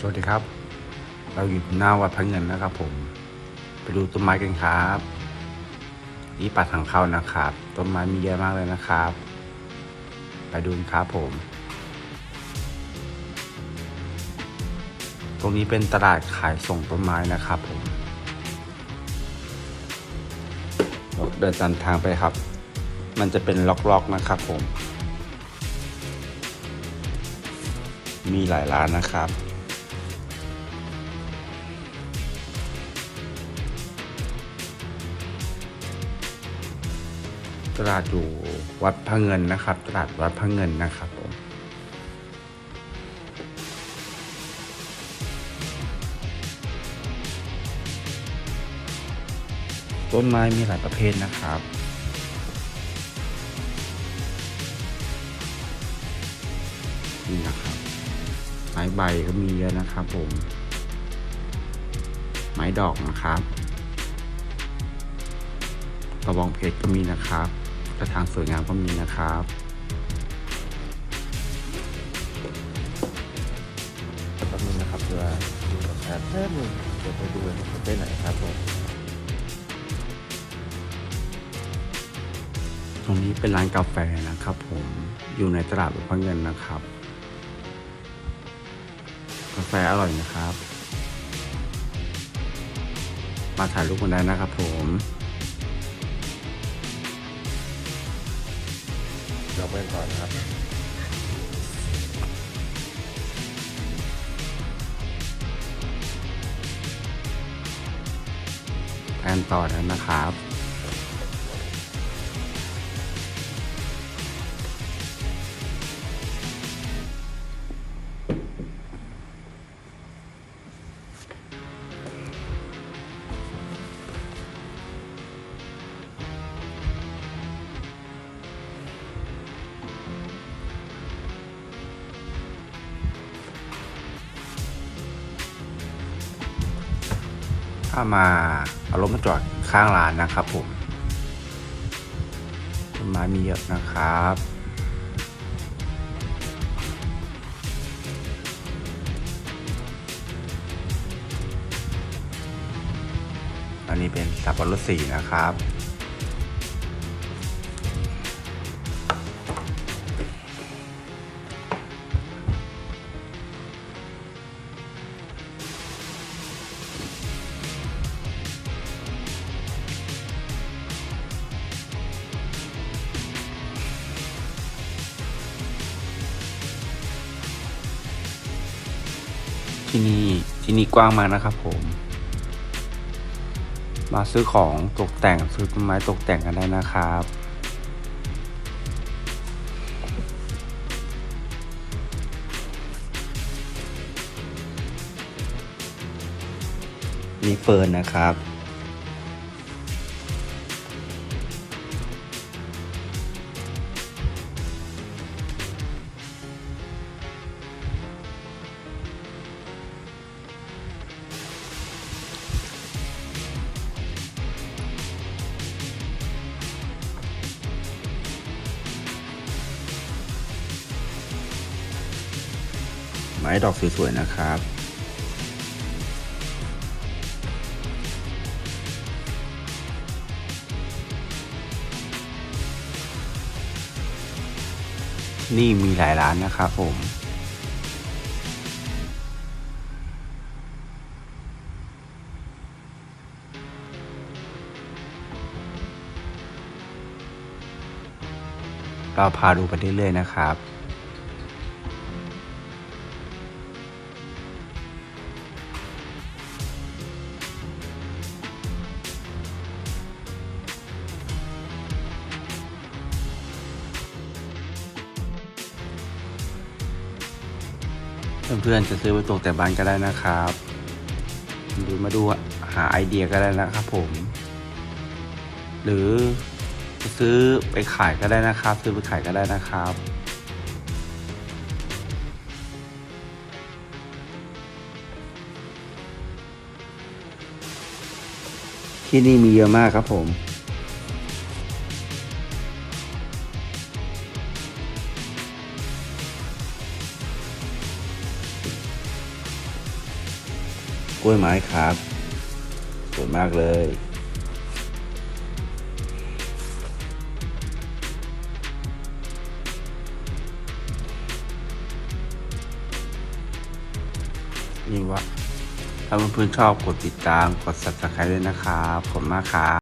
สวัสดีครับ เราอยู่หน้าวัดพระเงินนะครับ ผม ไปดูต้นไม้กันครับนี่ป่าทางเข้านะครับ ต้นไม้มีเยอะมากเลยนะครับ ไปดูครับผม ตรงนี้เป็นตลาดขายส่งต้นไม้นะครับผมเราเดินตามทางไปครับ มันจะเป็นล็อกๆนะครับผม มีหลายร้านนะครับ ตลาดอยู่วัดพระเงินนะครับ ตลาดวัดพระเงินนะครับผมต้นไม้มีหลายประเภทนะครับนี่นะครับไม้ใบก็มีเยอะนะครับผม ไม้ดอกนะครับกระบองเพชรก็มีนะครับ กระถางสวยงามก็มีนะครับแป๊บนึงนะครับเพื่อดูแป๊บแป๊บนึงเดี๋ยวไปดูกันว่าไปไหนครับผมตรงนี้เป็นร้านกาแฟนะครับผมอยู่ในตลาดหลวงพ่อเงินนะครับ กาแฟอร่อยนะครับ มาถ่ายรูปกันได้นะครับผม เราไปกันก่อนครับแอนต่อแล้วนะครับ ถ้ามาเอารถมาจอดข้างร้านนะครับผมต้นไม้มีเยอะนะครับอันนี้เป็นสับปะรดสีนะครับ ที่นี่ ที่นี่กว้างมากนะครับผม มาซื้อของตกแต่งซื้อต้นไม้ตกแต่งกันได้นะครับนี่เฟิร์นนะครับ ไม้ดอกสวยๆนะครับ นี่มีหลายร้านนะครับผมเราพาดูไปเรื่อยๆนะครับ เพื่อนๆจะซื้อไปตกแต่บ้านก็ได้นะครับหรือมาดูหาไอเดียก็ได้นะครับผม หรือจะซื้อไปขายก็ได้นะครับ ซื้อไปขายก็ได้นะครับที่นี่มีเยอะมากครับผม ล้วยไม้ครับสวยมากเลยนี่วะถ้าเพื่อนๆชอบกดติดตามกด subscribe ด้วยนะครับ ขอบคุณมากครับ